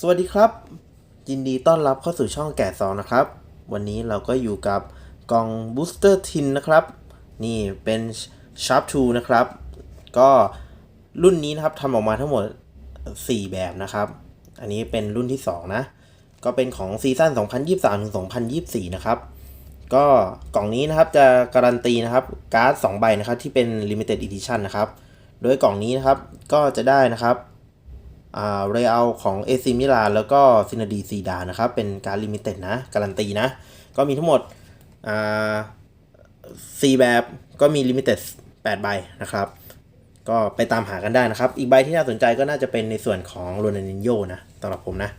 สวัสดีครับ ยินดีต้อนรับเข้าสู่ช่องแก่ซองนะครับ วันนี้เราก็อยู่กับกล่อง Booster Tin นนะครับ นี่เป็น Sharp 2นะครับ ก็รุ่นนี้นะครับทำออกมาทั้งหมด 4 แบบนะครับ อันนี้เป็นรุ่นที่ 2 นะ ก็เป็นของซีซั่น2023ถึง2024 นะครับ ก็กล่องนี้นะครับจะการันตีนะครับการ์ด2ใบนะครับที่เป็น Limited Edition นะครับ โดยกล่องนี้นะครับก็จะได้นะครับ เรอัลของเอซิมิลานแล้วก็ซินาดีซีดานะครับ เป็นการลิมิเต็ดนะ การันตีนะ ก็มีทั้งหมดสี่แบบก็มีลิมิเต็ดแปดใบนะครับ ก็ไปตามหากันได้นะครับ อีกใบที่น่าสนใจก็น่าจะเป็นในส่วนของโรนัลดินโยนะสำหรับผมนะ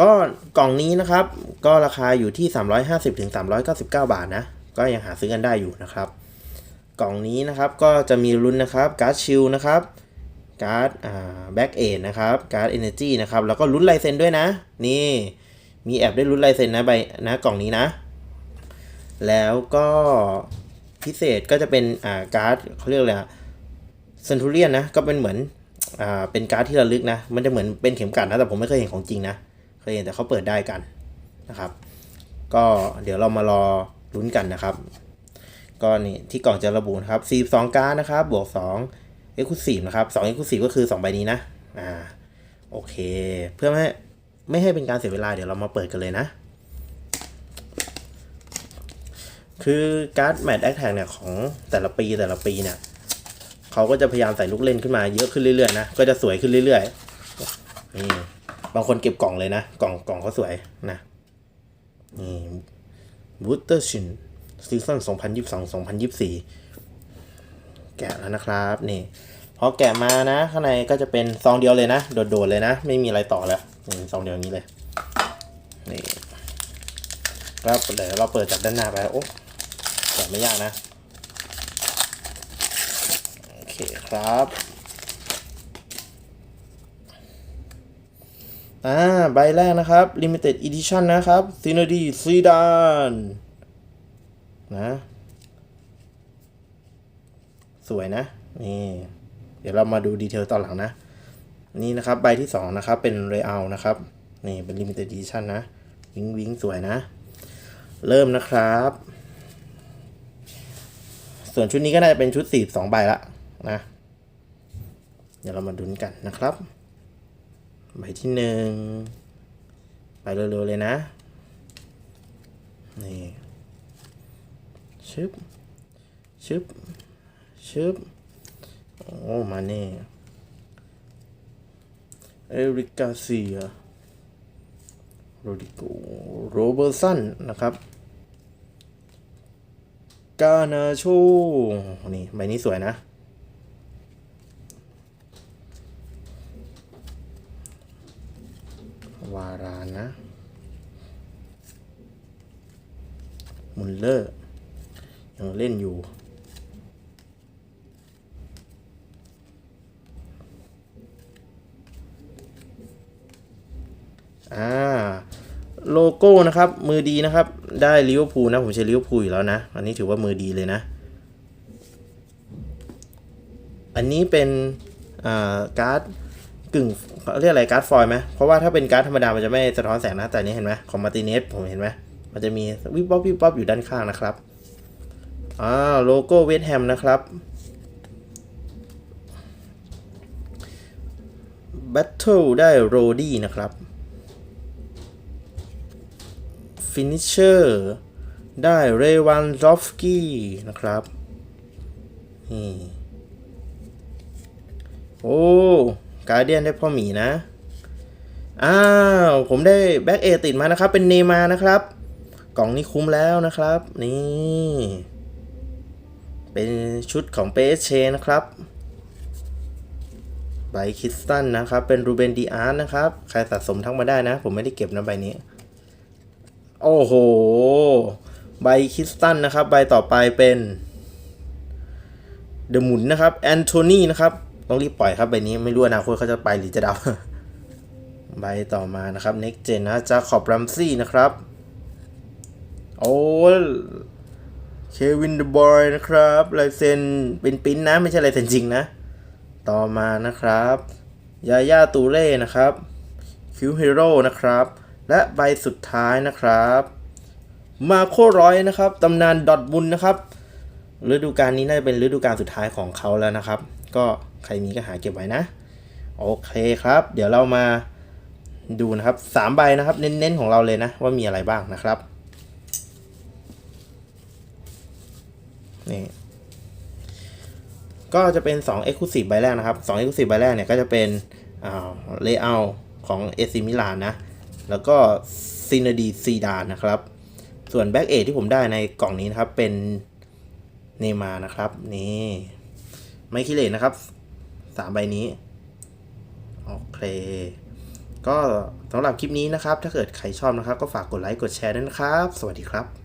ก็กล่องนี้นะครับ ก็ราคาอยู่ที่ 350ถึง399 บาทนะ ก็ยังหาซื้อกันได้อยู่นะครับ กล่องนี้นะครับก็จะมีลุ้นนะครับการ์ดชิลนะครับ การ์ดอ่าแบ็กเอนนะครับการ์ดเอเนจีนะครับแล้วก็ลุ้นลายเซ็นด้วยนะ นี่มีแอบได้ลุ้นลายเซ็นนะใบนะกล่องนี้นะ แล้วก็พิเศษก็จะเป็นอ่าการ์ดเขาเรียกอะไรเซนทูเรียนนะก็เป็นเหมือนอ่าเป็นการ์ดที่ระลึกนะ มันจะเหมือนเป็นเข็มกลัดนะแต่ผมไม่เคยเห็นของจริงนะเคยเห็นแต่เขาเปิดได้กันนะครับ ก็เดี๋ยวเรามารอลุ้นกันนะครับก็นี่ที่กล่องจะระบุนะครับ 42 การ์ดนะครับบวก 2 เอ็กซ์คลูซีฟนะครับสองเอ็กซ์คลูซีฟก็คือ2ใบนี้นะอ่าโอเค เพื่อไม่ไม่ให้เป็นการเสียเวลาเดี๋ยวเรามาเปิดกันเลยนะ คือการ์ดแมตช์แอคแท็กเนี่ยของแต่ละปีแต่ละปีเนี่ยเขาก็จะพยายามใส่ลูกเล่นขึ้นมาเยอะขึ้นเรื่อยๆนะก็จะสวยขึ้นเรื่อยๆนี่บางคนเก็บกล่องเลยนะกล่องกล่องเขาสวยนะนี่บูตเตอร์ชินซีซั่น2022-2024 กะแล้วนะครับนี่พอแกะมานะ ข้างในก็จะเป็นซองเดียวเลยนะ โดดๆเลยนะ ไม่มีอะไรต่อแล้วนี่ซองเดียวอย่างนี้เลยนี่แล้วเดี๋ยวเราเปิดจากด้านหน้าไปโอ้แกะไม่ยากนะโอเคครับอ่าใบแรกนะครับ Limited Edition นะครับซีนดีซีดานนะ สวยนะนี่เดี๋ยวเรามาดูดีเทลตอนหลังนะ นี่นะครับใบที่ 2 นะครับ เป็นเรอัลนะครับ นี่เป็น Limited Edition นะ วิงวิงสวยนะ เริ่มนะครับ ส่วนชุดนี้ก็น่าจะเป็นชุดสี่สองใบละนะ เดี๋ยวเรามาดุนกันนะครับ ใบที่หนึ่งไปเร็วๆเลยนะ นี่ ชึบ ชึบ ชึบโอ้มาเน่เอริกาเซียโรดิโกโรเบอร์สันนะครับกานาโชนี่ใบนี้สวยนะวารานะมุลเลอร์ ยังเล่นอยู่ อ่าโลโก้นะครับ มือดีนะครับ ได้ลิเวอร์พูลนะ ผมใช้ลิเวอร์พูลอยู่แล้วนะ อันนี้ถือว่ามือดีเลยนะ อันนี้เป็นอ่าการ์ดกึ่งเรียกอะไรการ์ดฟอยล์ไหมเพราะว่าถ้าเป็นการ์ดธรรมดา มันจะไม่สะท้อนแสงนะ แต่อันนี้เห็นไหมของมาร์ติเนสผมเห็นไหมมันจะมีวิบวับวิบวับอยู่ด้านข้างนะครับอ่าโลโก้เวสแฮมนะครับแบทเทิลได้โรดี้นะครับ ฟินิชเชอร์ได้เรวันลอฟสกี้นะครับนี่โอ้การเดียนได้พ่อหมีนะ อ้าว ผมได้แบ็กเอติดมานะครับ เป็นเนมานะครับ กล่องนี้คุ้มแล้วนะครับ นี่ เป็นชุดของเปเชนะครับใบคิสตันนะครับ เป็นรูเบนดีอาร์นะครับ ใครสะสมทั้งมาได้นะ ผมไม่ได้เก็บนะใบนี้ โอ้โห ใบคิสตันนะครับ ใบต่อไปเป็นเดอะหมุนนะครับ แอนโทนีนะครับ ต้องรีบปล่อยครับใบนี้ไม่รู้อนาคตเขาจะไปหรือจะดับ ใบต่อมานะครับ next gen นะจาขอบรัมซี่นะครับ โอ้เควินเดอบอยนะครับลายเซ็นเป็นปิ้นนะ ไม่ใช่ลายเซ็นจริงนะ ต่อมานะครับ ยาย่าตูเล่นะครับ คิวฮีโร่นะครับ และใบสุดท้ายนะครับ มาโคร้อยนะครับตำนานดอทบุลนะครับฤดูกาลนี้น่าจะเป็นฤดูกาลสุดท้ายของเขาแล้วนะครับ ก็ใครมีก็หาเก็บไว้นะ โอเคครับ เดี๋ยวเรามาดูนะครับสามใบนะครับ เน้นๆของเราเลยนะ ว่ามีอะไรบ้างนะครับนี่ก็จะเป็น2 Exclusive ใบแรกนะครับ2 Exclusive ใบแรกเนี่ยก็จะเป็นอ่า Layout ของ AC Milan นะ แล้วก็ซินาดีซีดานนะครับ ส่วนแบ็กเอที่ผมได้ในกล่องนี้นะครับ เป็นเนมานะครับ นี่ไม่คิเลนนะครับสามใบนี้ โอเค ก็สำหรับคลิปนี้นะครับ ถ้าเกิดใครชอบนะครับ ก็ฝากกดไลค์กดแชร์ด้วยนะครับ สวัสดีครับ